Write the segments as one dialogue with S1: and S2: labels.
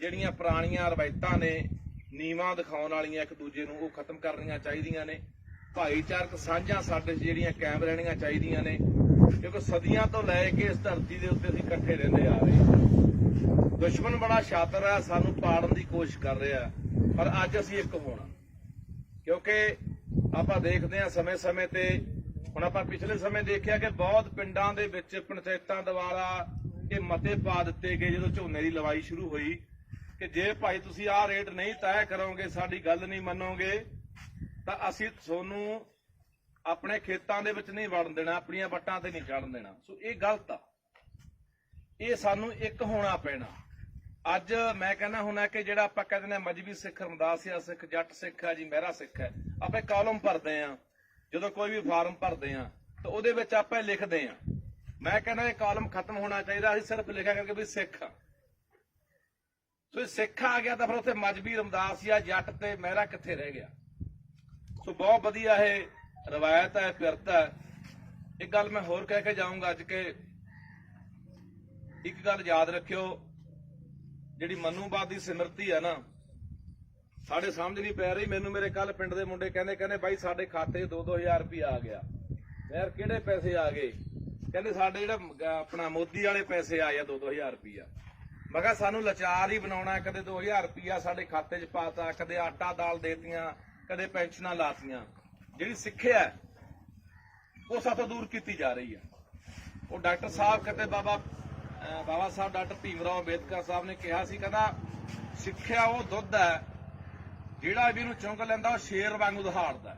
S1: ਜਿਹੜੀਆਂ ਪੁਰਾਣੀਆਂ ਰਵਾਇਤਾਂ ਨੇ, ਨੀਵਾਂ ਦਿਖਾਉਣ ਵਾਲੀਆਂ ਇੱਕ ਦੂਜੇ ਨੂੰ ਉਹ ਖਤਮ ਕਰਨੀਆਂ ਚਾਹੀਦੀਆਂ ਨੇ। ਭਾਈਚਾਰਕ ਸਾਂਝਾਂ ਸਾਡੇ ਜਿਹੜੀਆਂ ਕਾਇਮ ਰਹਿਣੀਆਂ ਚਾਹੀਦੀਆਂ ਨੇ। ਕਿਉਂਕਿ ਸਦੀਆਂ ਤੋਂ ਲੈ ਕੇ ਇਸ ਧਰਤੀ ਦੇ ਉੱਤੇ ਅਸੀਂ ਇਕੱਠੇ ਰਹਿੰਦੇ ਆ ਰਹੇ ਹਾਂ। ਦੁਸ਼ਮਣ ਬੜਾ ਸ਼ਾਤਰ ਹੈ ਸਾਨੂੰ ਪਾੜਨ ਦੀ ਕੋਸ਼ਿਸ਼ ਕਰ ਰਿਹਾ ਪਰ ਅੱਜ ਅਸੀਂ ਇੱਕ ਹੋਣਾ। ਕਿਉਂਕਿ ਆਪਾਂ ਦੇਖਦੇ ਹਾਂ ਸਮੇਂ-ਸਮੇਂ ਤੇ, ਹੁਣ ਆਪਾਂ ਪਿਛਲੇ ਸਮੇਂ ਦੇਖਿਆ ਕਿ ਬਹੁਤ ਪਿੰਡਾਂ ਦੇ ਵਿੱਚ ਪੰਚਾਇਤਾਂ ਦੁਆਰਾ ਇਹ ਮਤੇ ਪਾ ਦਿੱਤੇ ਗਏ ਜਦੋਂ ਝੋਨੇ ਦੀ ਲਵਾਈ ਸ਼ੁਰੂ ਹੋਈ। ਕਿ ਜੇ ਭਾਈ ਤੁਸੀਂ ਆਹ ਰੇਟ ਨਹੀਂ ਤੈਅ ਕਰੋਗੇ, ਸਾਡੀ ਗੱਲ ਨਹੀਂ ਮੰਨੋਗੇ, ਤਾਂ ਅਸੀਂ ਤੁਹਾਨੂੰ ਆਪਣੇ ਖੇਤਾਂ ਦੇ ਵਿੱਚ ਨਹੀਂ ਵੜਨ ਦੇਣਾ, ਆਪਣੀਆਂ ਵੱਟਾਂ ਤੇ ਨਹੀਂ ਚੜਨ ਦੇਣਾ। ਸੋ ਇਹ ਗਲਤ ਆ। ਇਹ ਸਾਨੂੰ ਇੱਕ ਹੋਣਾ ਪੈਣਾ। ਅੱਜ ਮੈਂ ਕਹਿੰਦਾ ਹੁਣਾ ਕਿ ਜਿਹੜਾ ਆਪਾਂ ਕਹਿੰਦੇ ਨੇ ਮਜਬੀ ਸਿੱਖ, ਰਮਦਾਸੀਆ ਸਿੱਖ, ਜੱਟ ਸਿੱਖ ਹੈ ਜੀ, ਮਹਿਰਾ ਸਿੱਖ ਹੈ ਆਪੇ ਕਾਲਮ ਭਰਦੇ ਆ, ਜਦੋਂ ਕੋਈ ਵੀ ਫਾਰਮ ਭਰਦੇ ਆ, ਤਾਂ ਉਹਦੇ ਵਿੱਚ ਆਪਾਂ ਲਿਖਦੇ ਆ। ਮੈਂ ਕਹਿੰਦਾ ਇਹ ਕਾਲਮ ਖਤਮ ਹੋਣਾ ਚਾਹੀਦਾ, ਅਸੀਂ ਸਿਰਫ ਲਿਖਿਆ ਕਰਕੇ ਵੀ ਸਿੱਖ ਆ। ਸੋ ਸਿੱਖ ਆ ਗਿਆ ਤਾਂ ਫਿਰ ਉੱਥੇ ਮਜਬੀ ਰਮਦਾਸੀਆ ਜੱਟ ਤੇ ਮਹਿਰਾ ਕਿੱਥੇ ਰਹਿ ਗਿਆ? ਸੋ ਬਹੁਤ ਵਧੀਆ ਇਹ ਰਵਾਇਤ ਹੈ, ਫਿਰਤ ਇੱਕ ਗੱਲ ਮੈਂ ਹੋਰ ਕਹਿ ਕੇ ਜਾਊਂਗਾ ਅੱਜ ਕਿ ਇੱਕ ਗੱਲ ਯਾਦ ਰੱਖਿਓ, ਜਿਹੜੀ ਮਨੂਬਾਦ ਦੀ ਸਿਮਰਤੀ ਹੈ ਨਾ, ਸਾਡੇ ਸਮਝ ਨਹੀਂ ਪੈ ਰਹੀ। ਮੈਨੂੰ ਮੇਰੇ ਕੱਲ ਪਿੰਡ ਦੇ ਮੁੰਡੇ ਕਹਿੰਦੇ ਕਹਿੰਦੇ ਬਾਈ ਸਾਡੇ ਖਾਤੇ 'ਚ 2-2000 ਰੁਪਏ ਆ ਗਿਆ। ਯਾਰ ਕਿਹੜੇ ਪੈਸੇ ਆ ਗਏ? ਕਹਿੰਦੇ ਸਾਡੇ ਜਿਹੜਾ ਆਪਣਾ ਮੋਦੀ ਵਾਲੇ ਪੈਸੇ ਆਏ ਆ 2-2000 ਰੁਪਿਆ ਮੈਂ ਕਿਹਾ ਸਾਨੂੰ ਲਾਚਾਰ ਹੀ ਬਣਾਉਣਾ ਕਦੇ 2000 ਰੁਪਿਆ ਸਾਡੇ ਖਾਤੇ 'ਚ ਪਾਤਾ ਕਦੇ ਆਟਾ ਦਾਲ ਦੇਤੀਆਂ, ਕਦੇ ਪੈਨਸ਼ਨਾਂ ਲਾਤੀਆਂ ਜਿਹੜੀ ਸਿੱਖਿਆ ਉਹ ਸਾਤੋਂ ਦੂਰ ਕੀਤੀ ਜਾ ਰਹੀ ਹੈ। ਉਹ ਡਾਕਟਰ ਸਾਹਿਬ ਕਹਿੰਦੇ, ਬਾਬਾ ਬਾਬਾ ਸਾਹਿਬ, ਡਾਕਟਰ ਭੀਮਰਾਓ ਅੰਬੇਦਕਰ ਸਾਹਿਬ ਨੇ ਕਿਹਾ ਸੀ, ਕਹਿੰਦਾ, ਸਿੱਖਿਆ ਉਹ ਦੁੱਧ ਹੈ, ਜਿਹੜਾ ਵੀ ਇਹਨੂੰ ਚੁੰਗ ਲੈਂਦਾ, ਉਹ ਸ਼ੇਰ ਵਾਂਗੂ ਦਹਾੜਦਾ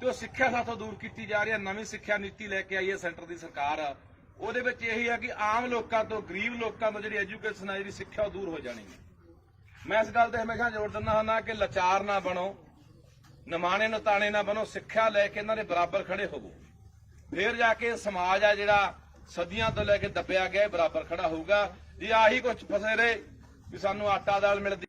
S1: ਤੇ ਉਹ ਸਿੱਖਿਆ ਸਾਥੋਂ ਦੂਰ ਕੀਤੀ ਜਾ ਰਹੀ ਹੈ, ਨਵੀਂ ਸਿੱਖਿਆ ਨੀਤੀ ਲੈ ਕੇ ਆਈ ਹੈ ਸੈਂਟਰ ਦੀ ਸਰਕਾਰ। ਉਹਦੇ ਵਿੱਚ ਇਹੀ ਹੈ ਕਿ ਆਮ ਲੋਕਾਂ ਤੋਂ, ਗਰੀਬ ਲੋਕਾਂ ਤੋਂ ਜਿਹੜੀ ਐਜੂਕੇਸ਼ਨ ਹੈ ਜਿਹੜੀ ਸਿੱਖਿਆ ਉਹ ਦੂਰ ਹੋ ਜਾਣੀ ਹੈ। ਮੈਂ ਇਸ ਗੱਲ ਤੇ ਹਮੇਸ਼ਾ ਜ਼ੋਰ ਦਿੰਦਾ ਹਾਂ ਕਿ ਲਾਚਾਰ ਨਾ ਬਣੋ, ਨਮਾਣੇ ਨਤਾਣੇ ਨਾ ਬਣੋ, ਸਿੱਖਿਆ ਲੈ ਕੇ ਇਹਨਾਂ ਦੇ ਬਰਾਬਰ ਖੜੇ ਹੋਵੋ। ਫੇਰ ਜਾ ਕੇ ਸਮਾਜ ਆ ਜਿਹੜਾ ਸਦੀਆਂ ਤੋਂ ਲੈ ਕੇ ਦੱਬਿਆ ਗਿਆ ਬਰਾਬਰ ਖੜਾ ਹੋਊਗਾ। ਜੇ ਆਹੀ ਕੁਝ ਫਸੇ ਰਹੇ ਵੀ ਸਾਨੂੰ ਆਟਾ ਦਾਲ ਮਿਲਦੀ।